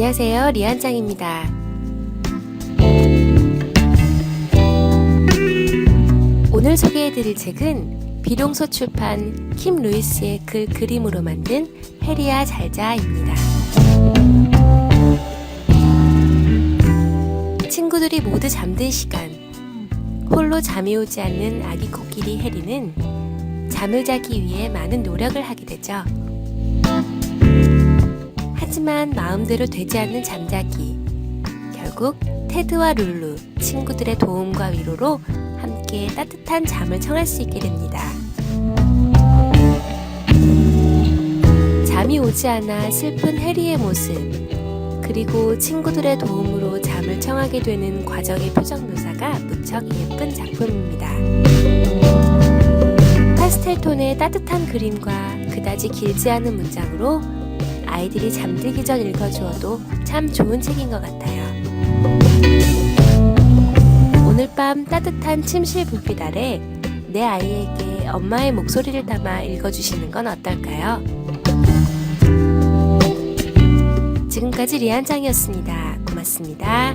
안녕하세요. 리안짱입니다. 오늘 소개해드릴 책은 비룡소 출판 킴 루이스의 글 그림으로 만든 해리야 잘자입니다. 친구들이 모두 잠든 시간, 홀로 잠이 오지 않는 아기 코끼리 해리는 잠을 자기 위해 많은 노력을 하게 되죠. 하지만 마음대로 되지 않는 잠자기. 결국 테드와 룰루, 친구들의 도움과 위로로 함께 따뜻한 잠을 청할 수 있게 됩니다. 잠이 오지 않아 슬픈 해리의 모습, 그리고 친구들의 도움으로 잠을 청하게 되는 과정의 표정 묘사가 무척 예쁜 작품입니다. 파스텔 톤의 따뜻한 그림과 그다지 길지 않은 문장으로 아이들이 잠들기 전 읽어주어도 참 좋은 책인 것 같아요. 오늘 밤 따뜻한 침실 불빛 아래 내 아이에게 엄마의 목소리를 담아 읽어주시는 건 어떨까요? 지금까지 리안짱이었습니다. 고맙습니다.